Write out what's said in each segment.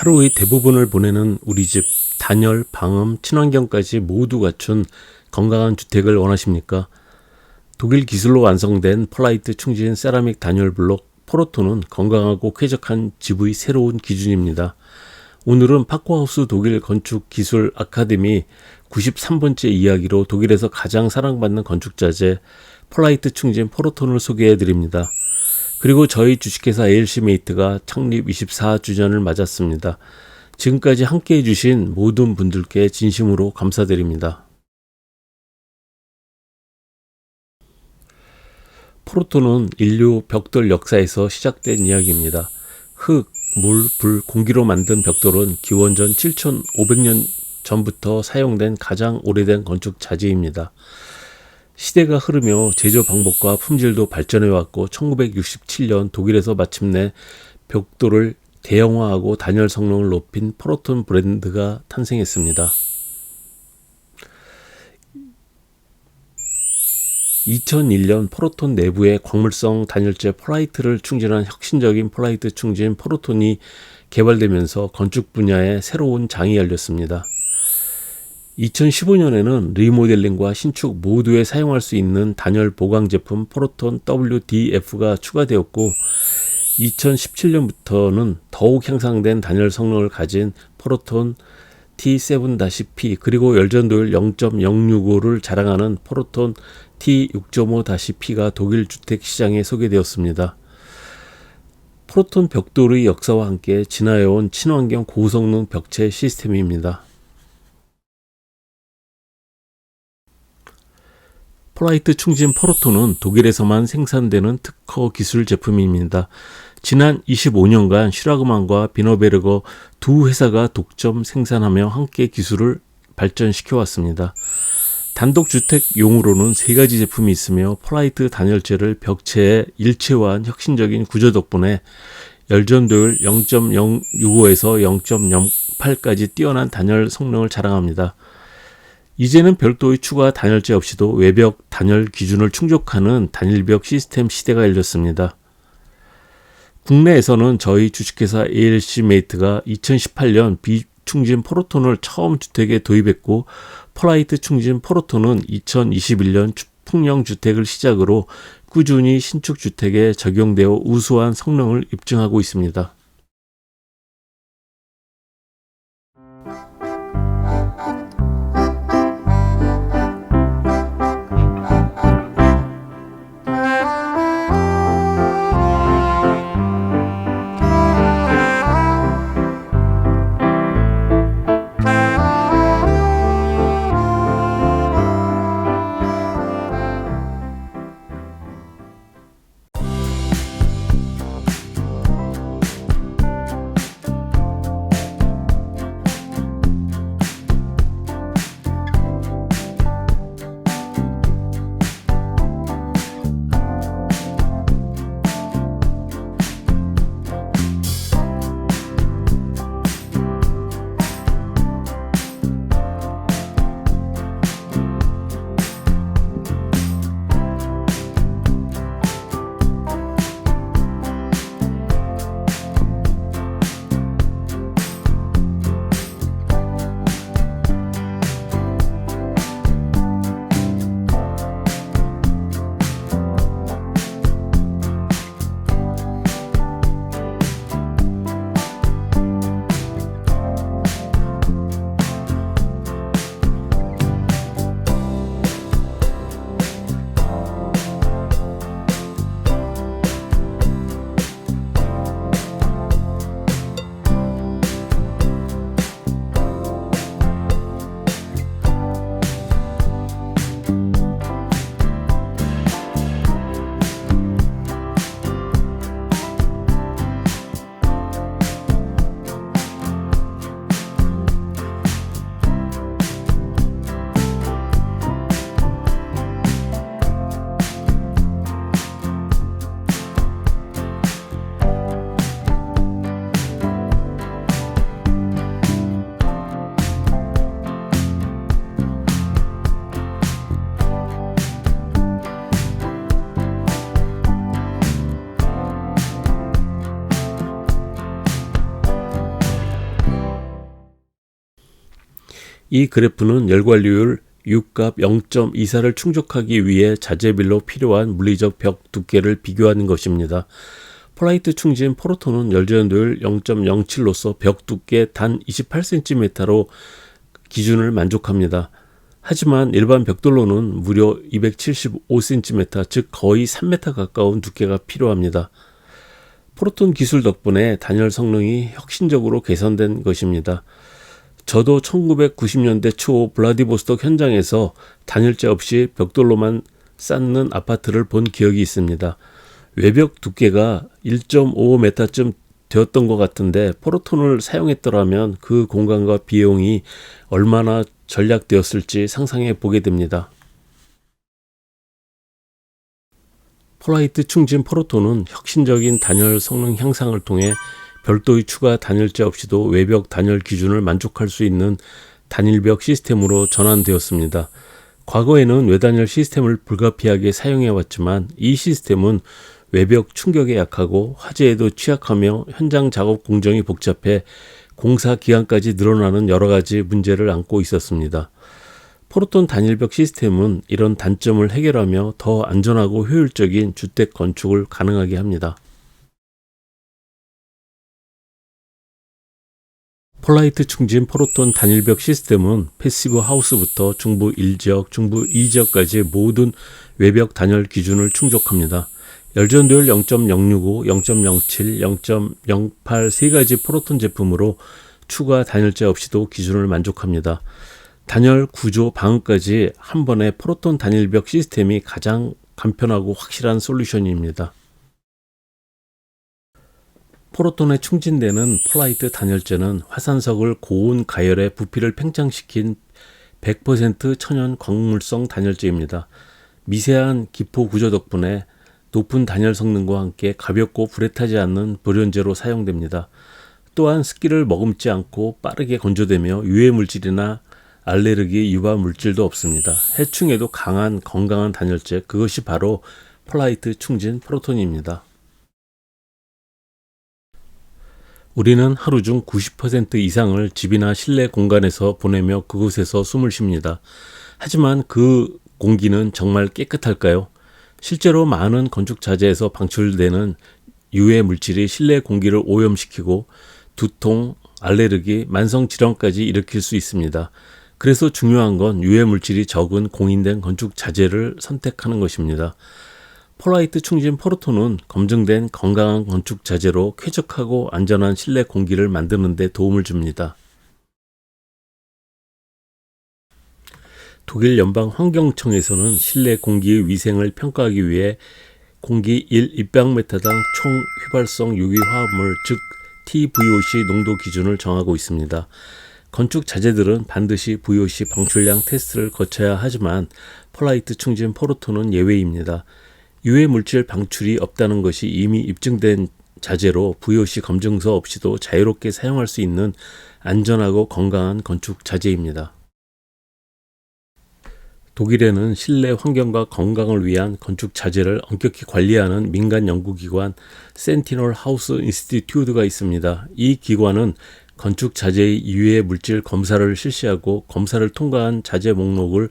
하루의 대부분을 보내는 우리 집 단열, 방음, 친환경까지 모두 갖춘 건강한 주택을 원하십니까? 독일 기술로 완성된 폴라이트 충진 세라믹 단열 블록 포로토는 건강하고 쾌적한 집의 새로운 기준입니다. 오늘은 파코하우스 독일 건축 기술 아카데미 93번째 이야기로 독일에서 가장 사랑받는 건축자재 폴라이트 충진 포로톤을 소개해 드립니다. 그리고 저희 주식회사 ALC메이트가 창립 24주년을 맞았습니다. 지금까지 함께 해주신 모든 분들께 진심으로 감사드립니다. 포르토는 인류 벽돌 역사에서 시작된 이야기입니다. 흙, 물, 불, 공기로 만든 벽돌은 기원전 7,500년 전부터 사용된 가장 오래된 건축 자재입니다. 시대가 흐르며 제조 방법과 품질도 발전해 왔고 1967년 독일에서 마침내 벽돌을 대형화하고 단열 성능을 높인 프로톤 브랜드가 탄생했습니다. 2001년 포로톤 내부에 광물성 단열재 폴라이트를 충전한 혁신적인 폴라이트 충진 포로톤이 개발되면서 건축 분야에 새로운 장이 열렸습니다. 2015년에는 리모델링과 신축 모두에 사용할 수 있는 단열 보강 제품 포로톤 WDF가 추가되었고 2017년부터는 더욱 향상된 단열 성능을 가진 포로톤 T7-P 그리고 열전도율 0.065를 자랑하는 포로톤 T6.5-P가 독일 주택 시장에 소개되었습니다. 포로톤 벽돌의 역사와 함께 진화해온 친환경 고성능 벽체 시스템입니다. 폴라이트 충진 포로톤은 독일에서만 생산되는 특허 기술 제품입니다. 지난 25년간 슈라그만과 비너베르거 두 회사가 독점 생산하며 함께 기술을 발전시켜 왔습니다. 단독 주택 용으로는 세 가지 제품이 있으며 폴라이트 단열재를 벽체에 일체화한 혁신적인 구조 덕분에 열전도율 0.065에서 0.08까지 뛰어난 단열 성능을 자랑합니다. 이제는 별도의 추가 단열재 없이도 외벽 단열 기준을 충족하는 단일벽 시스템 시대가 열렸습니다. 국내에서는 저희 주식회사 ALC메이트가 2018년 비충진 포로톤을 처음 주택에 도입했고 폴라이트 충진 포로톤은 2021년 풍령 주택을 시작으로 꾸준히 신축 주택에 적용되어 우수한 성능을 입증하고 있습니다. 이 그래프는 열관리율 U값 0.24를 충족하기 위해 자재빌로 필요한 물리적 벽 두께를 비교하는 것입니다. 폴라이트 충진 포로톤은 열전도율 0.07로서 벽 두께 단 28cm로 기준을 만족합니다. 하지만 일반 벽돌로는 무려 275cm, 즉 거의 3m 가까운 두께가 필요합니다. 포로톤 기술 덕분에 단열 성능이 혁신적으로 개선된 것입니다. 저도 1990년대 초 블라디보스톡 현장에서 단열재 없이 벽돌로만 쌓는 아파트를 본 기억이 있습니다. 외벽 두께가 1.5m쯤 되었던 것 같은데 포로톤을 사용했더라면 그 공간과 비용이 얼마나 전략되었을지 상상해 보게 됩니다. 폴라이트 충진 포로톤은 혁신적인 단열 성능 향상을 통해 별도의 추가 단열재 없이도 외벽 단열 기준을 만족할 수 있는 단일벽 시스템으로 전환되었습니다. 과거에는 외단열 시스템을 불가피하게 사용해 왔지만 이 시스템은 외벽 충격에 약하고 화재에도 취약하며 현장 작업 공정이 복잡해 공사 기간까지 늘어나는 여러 가지 문제를 안고 있었습니다. 포르톤 단일벽 시스템은 이런 단점을 해결하며 더 안전하고 효율적인 주택 건축을 가능하게 합니다. 폴라이트 충진 포로톤 단일벽 시스템은 패시브 하우스부터 중부 1지역, 중부 2지역까지 모든 외벽 단열 기준을 충족합니다. 열전도율 0.065, 0.07, 0.08 세 가지 포로톤 제품으로 추가 단열재 없이도 기준을 만족합니다. 단열 구조 방음까지 한 번에 포로톤 단일벽 시스템이 가장 간편하고 확실한 솔루션입니다. 포로톤에 충진되는 폴라이트 단열재는 화산석을 고온 가열에 부피를 팽창시킨 100% 천연 광물성 단열재입니다. 미세한 기포 구조 덕분에 높은 단열 성능과 함께 가볍고 불에 타지 않는 불연제로 사용됩니다. 또한 습기를 머금지 않고 빠르게 건조되며 유해 물질이나 알레르기 유발 물질도 없습니다. 해충에도 강한 건강한 단열재 그것이 바로 폴라이트 충진 프로톤입니다. 우리는 하루 중 90% 이상을 집이나 실내 공간에서 보내며 그곳에서 숨을 쉽니다. 하지만 그 공기는 정말 깨끗할까요? 실제로 많은 건축 자재에서 방출되는 유해 물질이 실내 공기를 오염시키고 두통, 알레르기, 만성 질환까지 일으킬 수 있습니다. 그래서 중요한 건 유해 물질이 적은 공인된 건축 자재를 선택하는 것입니다. 폴라이트 충진 포르토는 검증된 건강한 건축 자재로 쾌적하고 안전한 실내 공기를 만드는 데 도움을 줍니다. 독일 연방 환경청에서는 실내 공기의 위생을 평가하기 위해 공기 1 입방메타당 총 휘발성 유기화합물 즉 TVOC 농도 기준을 정하고 있습니다. 건축 자재들은 반드시 VOC 방출량 테스트를 거쳐야 하지만 폴라이트 충진 포르토는 예외입니다. 유해 물질 방출이 없다는 것이 이미 입증된 자재로 VOC 검증서 없이도 자유롭게 사용할 수 있는 안전하고 건강한 건축 자재입니다. 독일에는 실내 환경과 건강을 위한 건축 자재를 엄격히 관리하는 민간 연구기관 센티널 하우스 인스티튜드가 있습니다. 이 기관은 건축 자재의 유해 물질 검사를 실시하고 검사를 통과한 자재 목록을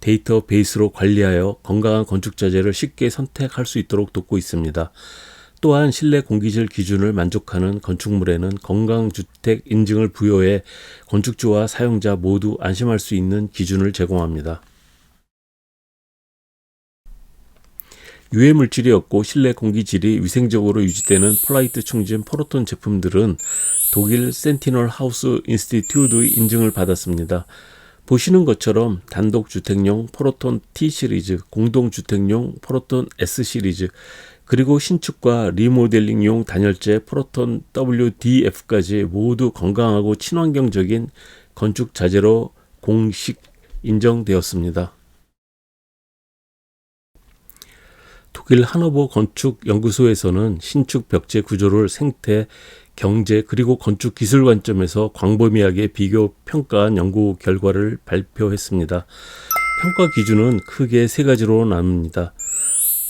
데이터베이스로 관리하여 건강한 건축 자재를 쉽게 선택할 수 있도록 돕고 있습니다. 또한 실내 공기질 기준을 만족하는 건축물에는 건강주택 인증을 부여해 건축주와 사용자 모두 안심할 수 있는 기준을 제공합니다. 유해 물질이 없고 실내 공기질이 위생적으로 유지되는 폴라이트 충진 포로톤 제품들은 독일 센티널 하우스 인스티튜드의 인증을 받았습니다. 보시는 것처럼 단독주택용 포로톤 T 시리즈, 공동주택용 포로톤 S 시리즈, 그리고 신축과 리모델링용 단열재 포로톤 WDF까지 모두 건강하고 친환경적인 건축 자재로 공식 인정되었습니다. 독일 하노버 건축연구소에서는 신축 벽제 구조를 생태, 경제 그리고 건축 기술 관점에서 광범위하게 비교 평가한 연구 결과를 발표했습니다. 평가 기준은 크게 세 가지로 나눕니다.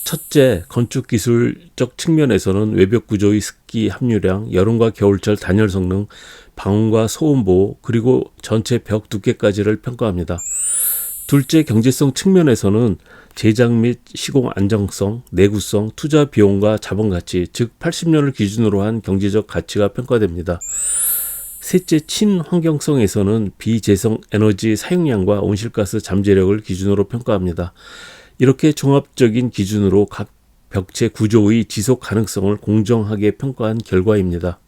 첫째, 건축 기술적 측면에서는 외벽 구조의 습기 함유량, 여름과 겨울철 단열 성능, 방음과 소음 보호, 그리고 전체 벽 두께까지를 평가합니다. 둘째, 경제성 측면에서는 제작 및 시공 안정성, 내구성, 투자 비용과 자본 가치, 즉 80년을 기준으로 한 경제적 가치가 평가됩니다. 셋째, 친환경성에서는 비재생 에너지 사용량과 온실가스 잠재력을 기준으로 평가합니다. 이렇게 종합적인 기준으로 각 벽체 구조의 지속 가능성을 공정하게 평가한 결과입니다.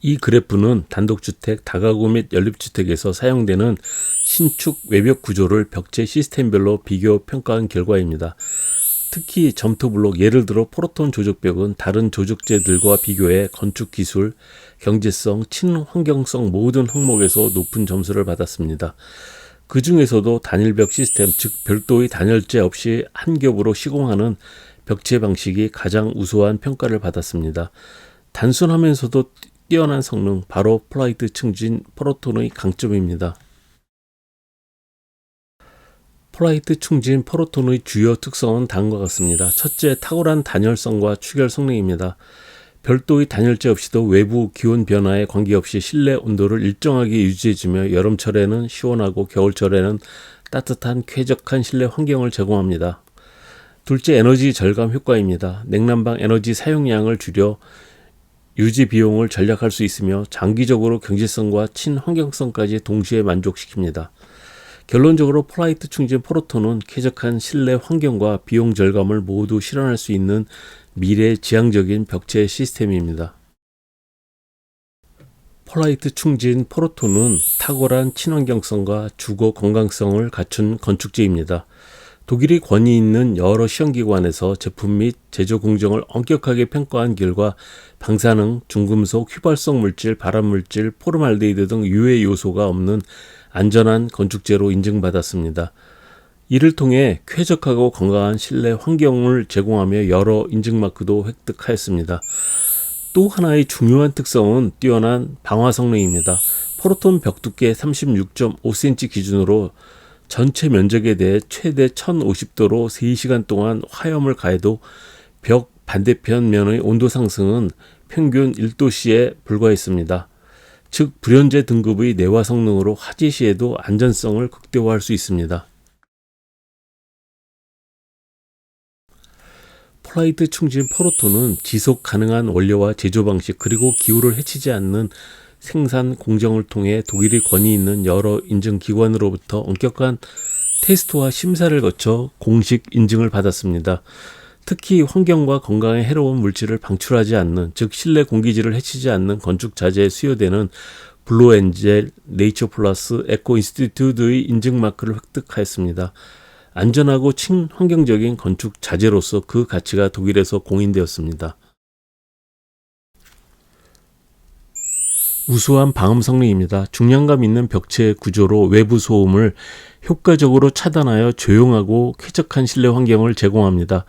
이 그래프는 단독주택, 다가구 및 연립주택에서 사용되는 신축 외벽 구조를 벽체 시스템별로 비교 평가한 결과입니다. 특히 점토블록 예를 들어 포로톤 조적벽은 다른 조적재들과 비교해 건축 기술, 경제성, 친환경성 모든 항목에서 높은 점수를 받았습니다. 그 중에서도 단일벽 시스템, 즉 별도의 단열재 없이 한 겹으로 시공하는 벽체 방식이 가장 우수한 평가를 받았습니다. 단순하면서도 뛰어난 성능, 바로 플라이트 충진 포로톤의 강점입니다. 플라이트 충진 포로톤의 주요 특성은 다음과 같습니다. 첫째, 탁월한 단열성과 추결 성능입니다. 별도의 단열재 없이도 외부 기온 변화에 관계없이 실내 온도를 일정하게 유지해주며 여름철에는 시원하고 겨울철에는 따뜻한 쾌적한 실내 환경을 제공합니다. 둘째, 에너지 절감 효과입니다. 냉난방 에너지 사용량을 줄여 유지 비용을 절약할 수 있으며 장기적으로 경제성과 친환경성까지 동시에 만족시킵니다. 결론적으로 플라이트 충진 포로톤은 쾌적한 실내 환경과 비용 절감을 모두 실현할 수 있는 미래 지향적인 벽체 시스템입니다. 폴라이트 충진 포로톤은 탁월한 친환경성과 주거 건강성을 갖춘 건축재입니다. 독일이 권위 있는 여러 시험기관에서 제품 및 제조 공정을 엄격하게 평가한 결과 방사능, 중금속, 휘발성 물질, 발암물질, 포르말데이드 등 유해 요소가 없는 안전한 건축재로 인증받았습니다. 이를 통해 쾌적하고 건강한 실내 환경을 제공하며 여러 인증마크도 획득하였습니다. 또 하나의 중요한 특성은 뛰어난 방화 성능입니다. 포로톤 벽 두께 36.5cm 기준으로 전체 면적에 대해 최대 1050도로 3시간 동안 화염을 가해도 벽 반대편 면의 온도 상승은 평균 1도씨에 불과했습니다. 즉 불연제 등급의 내화 성능으로 화재 시에도 안전성을 극대화할 수 있습니다. 폴라이트 충진 포로톤은 지속 가능한 원료와 제조 방식 그리고 기후를 해치지 않는 생산 공정을 통해 독일이 권위 있는 여러 인증 기관으로부터 엄격한 테스트와 심사를 거쳐 공식 인증을 받았습니다. 특히 환경과 건강에 해로운 물질을 방출하지 않는, 즉 실내 공기질을 해치지 않는 건축 자재에 수여되는 블루엔젤, 네이처 플러스, 에코 인스티튜드의 인증 마크를 획득하였습니다. 안전하고 친환경적인 건축 자재로서 그 가치가 독일에서 공인되었습니다. 우수한 방음 성능입니다. 중량감 있는 벽체 구조로 외부 소음을 효과적으로 차단하여 조용하고 쾌적한 실내 환경을 제공합니다.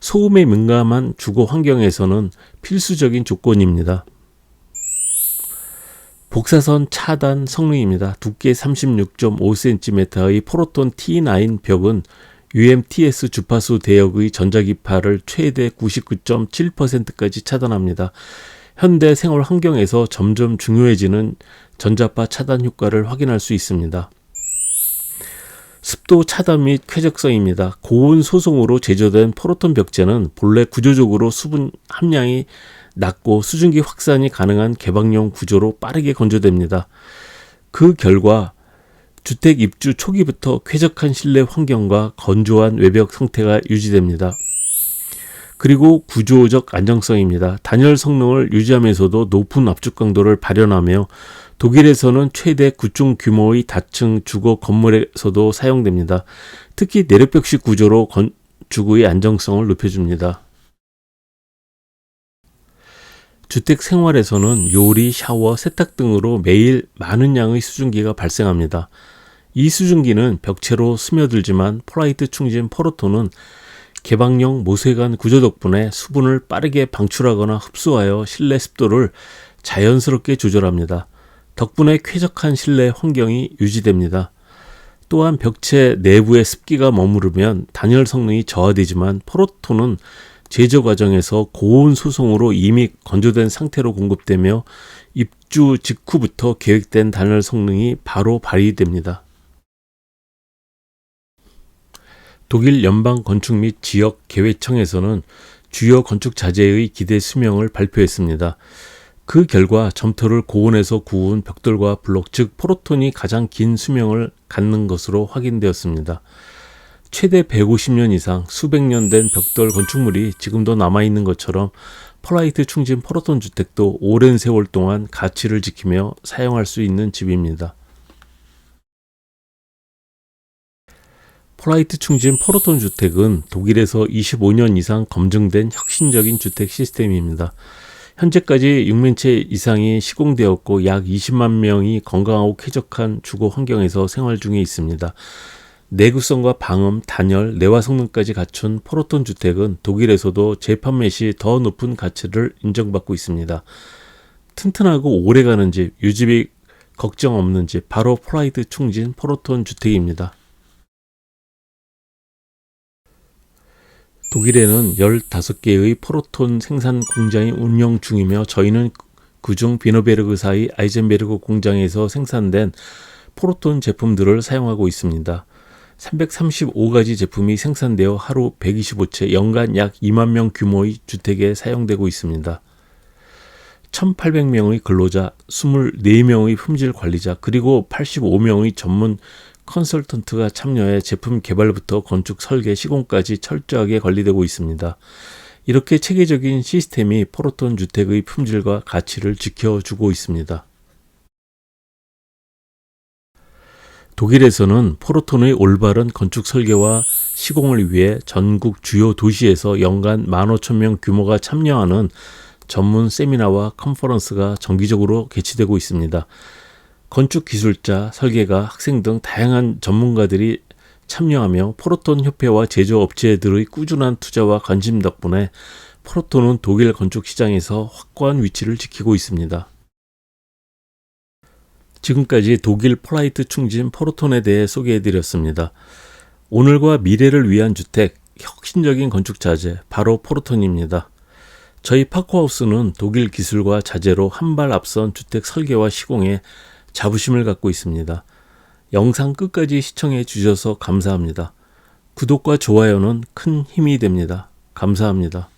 소음에 민감한 주거 환경에서는 필수적인 조건입니다. 복사선 차단 성능입니다. 두께 36.5cm의 포로톤 T9 벽은 UMTS 주파수 대역의 전자기파를 최대 99.7%까지 차단합니다. 현대 생활 환경에서 점점 중요해지는 전자파 차단 효과를 확인할 수 있습니다. 습도 차단 및 쾌적성입니다. 고온 소송으로 제조된 포로톤 벽재는 본래 구조적으로 수분 함량이 낮고 수증기 확산이 가능한 개방용 구조로 빠르게 건조됩니다. 그 결과 주택 입주 초기부터 쾌적한 실내 환경과 건조한 외벽 상태가 유지됩니다. 그리고 구조적 안정성입니다. 단열 성능을 유지하면서도 높은 압축 강도를 발현하며 독일에서는 최대 9층 규모의 다층 주거 건물에서도 사용됩니다. 특히 내력벽식 구조로 건축의 안정성을 높여줍니다. 주택 생활에서는 요리, 샤워, 세탁 등으로 매일 많은 양의 수증기가 발생합니다. 이 수증기는 벽체로 스며들지만 폴라이트 충진 포로톤은 개방형 모세관 구조 덕분에 수분을 빠르게 방출하거나 흡수하여 실내 습도를 자연스럽게 조절합니다. 덕분에 쾌적한 실내 환경이 유지됩니다. 또한 벽체 내부에 습기가 머무르면 단열 성능이 저하되지만 포로톤은 제조 과정에서 고온 수송으로 이미 건조된 상태로 공급되며 입주 직후부터 계획된 단열 성능이 바로 발휘됩니다. 독일 연방 건축 및 지역 계획청에서는 주요 건축 자재의 기대 수명을 발표했습니다. 그 결과 점토를 고온에서 구운 벽돌과 블록 즉 포로톤이 가장 긴 수명을 갖는 것으로 확인되었습니다. 최대 150년 이상 수백 년 된 벽돌 건축물이 지금도 남아 있는 것처럼 펄라이트 충진 포로톤 주택도 오랜 세월 동안 가치를 지키며 사용할 수 있는 집입니다. 폴라이트 충진 포로톤 주택은 독일에서 25년 이상 검증된 혁신적인 주택 시스템입니다. 현재까지 6면체 이상이 시공되었고 약 20만 명이 건강하고 쾌적한 주거 환경에서 생활 중에 있습니다. 내구성과 방음, 단열, 내화 성능까지 갖춘 포로톤 주택은 독일에서도 재판매 시 더 높은 가치를 인정받고 있습니다. 튼튼하고 오래가는 집, 유지비 걱정 없는 집, 바로 폴라이트 충진 포로톤 주택입니다. 독일에는 15개의 포로톤 생산 공장이 운영 중이며 저희는 그중 비노베르그사의 아이젠베르그 공장에서 생산된 포로톤 제품들을 사용하고 있습니다. 335가지 제품이 생산되어 하루 125채, 연간 약 2만 명 규모의 주택에 사용되고 있습니다. 1,800명의 근로자, 24명의 품질 관리자, 그리고 85명의 전문 컨설턴트가 참여해 제품 개발부터 건축 설계 시공까지 철저하게 관리되고 있습니다. 이렇게 체계적인 시스템이 포로톤 주택의 품질과 가치를 지켜주고 있습니다. 독일에서는 포로톤의 올바른 건축 설계와 시공을 위해 전국 주요 도시에서 연간 15,000명 규모가 참여하는 전문 세미나와 컨퍼런스가 정기적으로 개최되고 있습니다. 건축 기술자, 설계가, 학생 등 다양한 전문가들이 참여하며 포로톤 협회와 제조업체들의 꾸준한 투자와 관심 덕분에 포로톤은 독일 건축 시장에서 확고한 위치를 지키고 있습니다. 지금까지 독일 폴라이트 충진 포로톤에 대해 소개해드렸습니다. 오늘과 미래를 위한 주택, 혁신적인 건축 자재, 바로 포로톤입니다. 저희 파코하우스는 독일 기술과 자재로 한 발 앞선 주택 설계와 시공에 자부심을 갖고 있습니다. 영상 끝까지 시청해 주셔서 감사합니다. 구독과 좋아요는 큰 힘이 됩니다. 감사합니다.